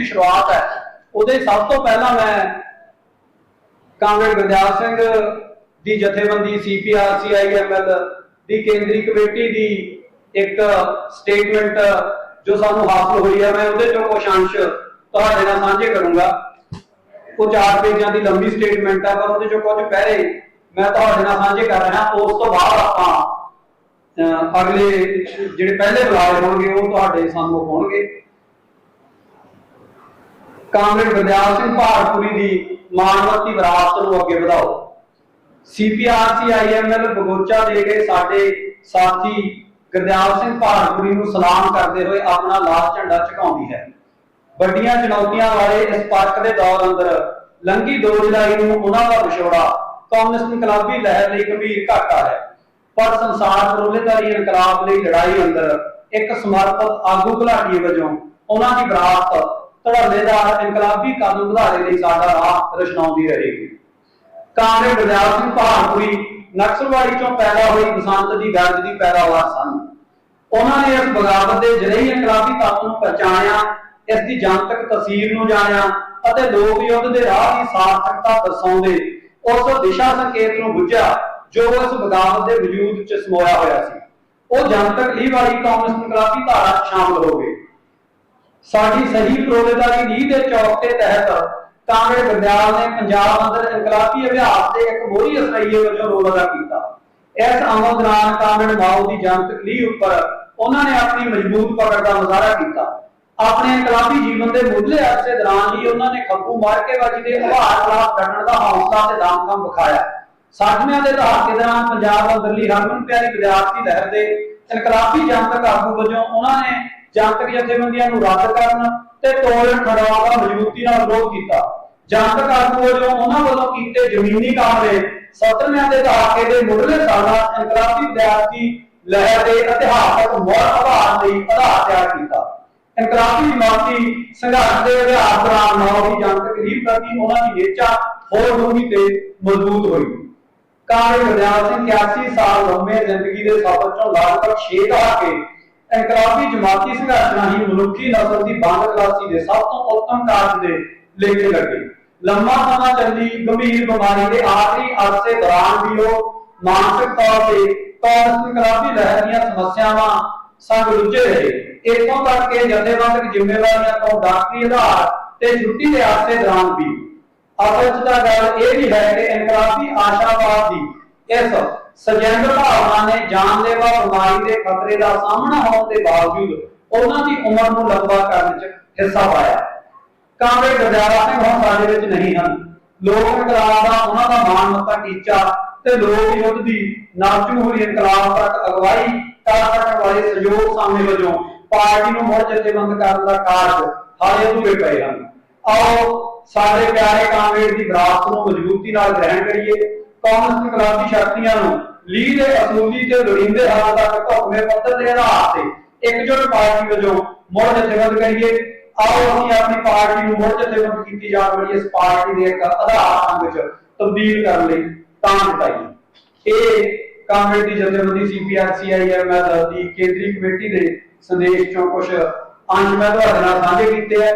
ਦੀ ਸ਼ੁਰੂਆਤ ਹੈ। ਉਹਦੇ ਸਭ ਤੋਂ ਪਹਿਲਾਂ ਮੈਂ ਕਾਮਰੇਡ ਗੁਰਦਿਆਲ ਸਿੰਘ ਦੀ ਜਥੇਬੰਦੀ ਸੀਪੀਆਰਸੀਆਈਐਮਐਲ ਦੀ ਕੇਂਦਰੀ ਕਮੇਟੀ ਦੀ ਇੱਕ ਸਟੇਟਮੈਂਟ ਜੋ ਸਾਨੂੰ ਹਾਸਲ ਹੋਈ ਹੈ। ਮੈਂ ਉਹਦੇ ਚੋਂ ਕੁਝ ਅੰਸ਼ ਤੁਹਾਡੇ ਨਾਲ ਸਾਂਝੇ ਕਰੂੰਗਾ। ਉਹ ਚਾਰ ਪੇਜਾਂ ਦੀ ਲੰਬੀ ਸਟੇਟਮੈਂਟ ਹੈ, ਪਰ ਉਹਦੇ ਚੋਂ ਕੁਝ ਪਹਿਰੇ ਮੈਂ ਤੁਹਾਡੇ ਨਾਲ ਸਾਂਝੇ ਕਰ ਰਿਹਾ। ਉਸ ਤੋਂ ਬਾਅਦ ਆਪਾਂ ਅਗਲੇ ਜਿਹੜੇ ਪਹਿਲੇ ਬੁਲਾਏ ਹੋਣਗੇ, ਉਹ ਤੁਹਾਡੇ ਸਾਹਮਣੇ ਹੋਣਗੇ। ਕਾਮਰੇਡ ਗੁਰਦਿਆਲ ਸਿੰਘ ਭਾਰਤਪੁਰੀ ਦੀ ਮਾਨਵਤੀ ਵਿਰਾਸਤ ਨੂੰ ਅੱਗੇ ਵਧਾਓ। ਸੀਪੀਆਰਸੀਆਈਐਮਐਲ ਬਗੋਚਾ ਦੇ ਗਏ ਸਾਡੇ ਸਾਥੀ ਗੁਰਦਿਆਲ ਸਿੰਘ ਭਾਰਤਪੁਰੀ ਨੂੰ ਸਲਾਮ ਕਰਦੇ ਹੋਏ ਆਪਣਾ ਲਾਲ ਝੰਡਾ ਝੁਕਾਉਂਦੀ ਹੈ। ਵੱਡੀਆਂ ਚੁਣੌਤੀਆਂ ਵਾਲੇ ਇਸ ਪਰਖ ਦੇ ਦੌਰ ਅੰਦਰ ਲੰਗੀ 2 ਜੁਲਾਈ ਨੂੰ ਉਹਨਾਂ ਦਾ ਵਿਛੋੜਾ ਕਾਂਗਰਸ ਇਨਕਲਾਬੀ ਲਹਿਰ ਲਈ ਗੰਭੀਰ ਘਾਟਾ ਹੈ। ਪਰ ਸੰਸਾਰ ਪ੍ਰੋਲੇਟਾਰੀ ਇਨਕਲਾਬ ਲਈ ਲੜਾਈ ਅੰਦਰ ਇੱਕ ਸਮਰਪਿਤ ਆਗੂ ਘੁਲਾਟੀ ਵਜੋਂ ਉਹਨਾਂ ਦੀ ਵਿਰਾਸਤ ਧੜੱਲੇਦਾਰ ਇਨਕਲਾਬੀ ਕਦਮ ਵਧਾਰੇ ਲਈ ਸਾਡਾ ਰਾਹ ਰਚਨਾਉਂਦੀ ਰਹੇਗੀ। ਕਾਂਗਰਸ ਗੁਰਦਿਆਲ ਸਿੰਘ ਭਾਰਤਪੁਰੀ ਨਕਸਲਵਾੜੀ ਚੋਂ ਪੈਦਾ ਹੋਈ ਬਸੰਤ ਦੀ ਗਰਜ ਦੀ ਪੈਦਾਵਾਰ ਸਨ। ਉਹਨਾਂ ਨੇ ਇਸ ਬਗਾਵਤ ਦੇ ਜਰਈ ਇਨਕਲਾਬੀ ਤੱਤ ਨੂੰ ਪਛਾਣਿਆ ਇਸ ਦੀ ਜਨਤਕ ਤਸਵੀਰ ਨੂੰ ਜਾਣਿਆ ਅਤੇ ਲੋਕ ਯੁੱਧ ਦੇ ਰਾਹ ਦੀ ਸਾਰਥਕਤਾ ਦਰਸਾਉਂਦੇ ਉਸ ਦਿਸ਼ਾ ਸੰਕੇਤ ਨੂੰ ਬੁੱਝਿਆ ਜੋ ਇਸ ਬਗਾਵਤ ਦੇ ਵਜੂਦ 'ਚ ਸਮੋਇਆ ਹੋਇਆ ਸੀ। ਉਹ ਜਨਤਕ ਲੀਹ ਵਾਲੀ ਇਨਕਲਾਬੀ ਧਾਰਾ ਸ਼ਾਮਲ ਹੋ ਗਏ। ਸਾਡੀ ਸਹੀ ਪ੍ਰੋਲੇਟਾਰੀ ਨੀਂਹ ਦੇ ਚੌਕ ਦੇ ਤਹਿਤ ਕਾਂਗਰਸ ਗੁਰਦਿਆਲ ਨੇ ਪੰਜਾਬ ਅੰਦਰ ਇਨਕਲਾਬੀ ਅਭਿਆਸ ਦੇ ਇੱਕ ਮੋਹਰੀ ਅਸਰਾਈਏ ਵਜੋਂ ਰੋਲ ਅਦਾ ਕੀਤਾ। ਇਸ ਅਮਲ ਦੌਰਾਨ ਕਾਂਗਰਸ ਮਾਓ ਦੀ ਜਨਤਕ ਲੀਹ ਉੱਪਰ ਉਹਨਾਂ ਨੇ ਆਪਣੀ ਮਜ਼ਬੂਤ ਪਕੜ ਦਾ ਮੁਜ਼ਾਹਰਾ ਕੀਤਾ। ਆਪਣੇ ਇਨਕਲਾਬੀ ਜੀਵਨ ਦੇ ਮੁੱਢਲੇ ਅਰਸੇ ਦੌਰਾਨ ਹੀ ਉਹਨਾਂ ਨੇ ਖੱਬੂ ਮਾਰ ਕੇ ਦੇ ਉਭਾਰ ਖਿਲਾਫ ਲੜਨ ਦਾ ਹੌਸਲਾ ਤੇ ਦਮਖਮ ਵਿਖਾਇਆ। ਸਾਧਵਿਆਂ ਦੇ ਦਹਾਕੇ ਦੌਰਾਨ ਪੰਜਾਬ ਅੰਦਰਲੀ ਹਰਮਨ ਪਿਆਰੀ ਵਿਦਿਆਰਥੀ ਲਹਿਰ ਦੇ ਇਨਕਲਾਬੀ ਜਨਤਕ ਆਗੂ ਵਜੋਂ ਉਹਨਾਂ ਨੇ ਜਨਤਕ ਜਥੇਬੰਦੀਆਂ ਨੂੰ ਰੱਦ ਕਰਨ ਤੇ ਤੋੜਨ ਖੜਾਉਣ ਦਾ ਮਜ਼ਬੂਤੀ ਨਾਲ ਵਿਰੋਧ ਕੀਤਾ। ਜਨਤਕ ਆਗੂ ਵਜੋਂ ਉਹਨਾਂ ਵੱਲੋਂ ਕੀਤੇ ਜ਼ਮੀਨੀ ਕਾਮਰੇ ਸਤਰਵਿਆਂ ਦੇ ਦਹਾਕੇ ਦੇ ਮੁੱਢਲੇ ਸਾਲਾਂ ਇਨਕਲਾਬੀ ਵਿਦਿਆਰਥੀ ਲਹਿਰ ਦੇ ਇਤਿਹਾਸਕ ਮੋੜ ਆਧਾਰ ਲਈ ਆਧਾਰ ਤਿਆਰ ਕੀਤਾ। ਇਨਕਲਾਬੀ ਜਮਾਤੀ ਸੰਘਰਸ਼ ਦੇ ਅਭਿਆਸ ਦੌਰਾਨ ਨੌ ਦੀ ਜਨਤਕ ਰੀਤ ਪ੍ਰਤੀ ਉਹਨਾਂ ਦੀ ਨਿਹਚਾ ਹੋਰ ਡੂੰਘੀ ਤੇ ਮਜ਼ਬੂਤ ਹੋਈ। ਕਾਂਗਰਸ ਗੁਰਦਿਆਲ 81 ਸਾਲ ਲੰਮੇ ਜ਼ਿੰਦਗੀ ਦੇ ਸਫ਼ਰ ਚੋਂ ਲਗਭਗ 6 ਦਹਾਕੇ ਇਨਕਲਾਬੀ ਜਮਾਤੀ ਸੰਘਰਸ਼ ਰਾਹੀਂ ਮਨੁੱਖੀ ਨਸਲ ਦੀ ਬੰਦ ਕਲਾਸੀ ਦੇ ਸਭ ਤੋਂ ਉੱਤਮ ਕਾਰਜ ਦੇ ਲੇਖੇ ਲੱਗੇ। ਲੰਮਾ ਸਮਾਂ ਚੱਲੀ ਗੰਭੀਰ ਬਿਮਾਰੀ ਦੇ ਆਖਰੀ ਅਰਸੇ ਦੌਰਾਨ ਵੀ ਉਹ ਮਾਨਸਿਕ ਤੌਰ ਤੇ ਕਾਂਗਰਸ ਇਨਕਲਾਬੀ ਲਹਿਰ ਦੀਆਂ ਸਮੱਸਿਆਵਾਂ ਸੰਗ ਰੁੱਝੇ ਰਹੇ। ਇੱਥੋਂ ਤੱਕ ਕਿ ਜਥੇਬੰਦਕ ਜ਼ਿੰਮੇਵਾਰੀਆਂ ਤੋਂ ਡਾਕਟਰੀ ਆਧਾਰ ਤੇ ਛੁੱਟੀ ਦੇ ਅਰਸੇ ਦੌਰਾਨ ਵੀ। ਅਸਲ 'ਚ ਤਾਂ ਗੱਲ ਇਹ ਵੀ ਹੈ ਕਿ ਇਨਕਲਾਬੀ ਆਸ਼ਾਵਾਦ ਦੀ ਇਸ ਸਜੈਂਦ ਭਾਵਨਾ ਨੇ ਜਾਨਲੇਵਾ ਬਿਮਾਰੀ ਦੇ ਖਤਰੇ ਦਾ ਸਾਹਮਣਾ ਹੋਣ ਦੇ ਬਾਵਜੂਦ ਉਹਨਾਂ ਦੀ ਉਮਰ ਨੂੰ ਲੰਬਾ ਕਰਨ 'ਚ ਹਿੱਸਾ ਪਾਇਆ। ਕਾਂਗਰਸ ਗੁਰਦਿਆਲਾ ਸਿੰਘ ਹੁਣ ਸਾਡੇ ਵਿੱਚ ਨਹੀਂ ਹਨ। ਲੋਕ ਇਨਕਲਾਬ ਦਾ ਉਹਨਾਂ ਦਾ ਮਾਣ ਮੱਤਾ ਟੀਚਾ ਤੇ ਲੋਕ ਯੁੱਧ ਦੀ ਨਾਚੂ ਹੋਈ ਇਨਕਲਾਬ ਤੱਕ ਅਗਵਾਈ ਕਰ ਸਕਣ ਵਾਲੇ ਸਹਿਯੋਗ ਸਾਹਮਣੇ ਵਜੋਂ ਪਾਰਟੀ ਨੂੰ ਮੁੜ ਜਥੇਬੰਦ ਕਰਨ ਦਾ ਕਾਰਜ ਹਾਲੇ ਅਧੂਰੇ ਪਏ ਹਨ। ਆਓ ਸਾਡੇ ਪਿਆਰੇ ਕਾਂਗਰਸ ਦੀ ਵਿਰਾਸਤ ਨੂੰ ਮਜ਼ਬੂਤੀ ਨਾਲ ਗ੍ਰਹਿਣ ਕਰੀਏ। ਕਾਂਗਰਸ ਇਨਕਲਾਬੀ ਸ਼ਕਤੀਆਂ ਨੂੰ ਲੀਗ ਦੇ ਅਸੂਲੀ ਤੇ ਲੋੜੀਂਦੇ ਹਾਲ ਤੱਕ ਢੁਕਵੇਂ ਪੱਧਰ ਦੇ ਆਧਾਰ ਤੇ ਇੱਕਜੁੱਟ ਪਾਰਟੀ ਵਜੋਂ ਮੁੜ ਜਥੇਬੰਦ ਕਰੀਏ। ਆਓ ਅਸੀਂ ਆਪਣੀ ਪਾਰਟੀ ਨੂੰ ਮੁੜ ਜਥੇਬੰਦ ਕੀਤੀ ਜਾਣ ਵਾਲੀ ਇਸ ਪਾਰਟੀ ਦੇ ਇੱਕ ਆਧਾਰ ਅੰਗ ਵਿੱਚ ਤਬਦੀਲ ਕਰਨ ਲਈ ਤਾਂ ਦਿੱਤਾਈ ਇਹ ਕਾਂਗਰਸ ਦੀ ਜਥੇਬੰਦੀ ਸੀਪੀਆਰਸੀਆਈਐਮਐਲ ਦੀ ਕੇਂਦਰੀ ਕਮੇਟੀ ਦੇ ਸੰਦੇਸ਼ ਚੋਂ ਕੁਝ ਅੰਸ਼ ਮੈਂ ਤੁਹਾਡੇ ਨਾਲ ਸਾਂਝੇ ਕੀਤੇ ਹੈ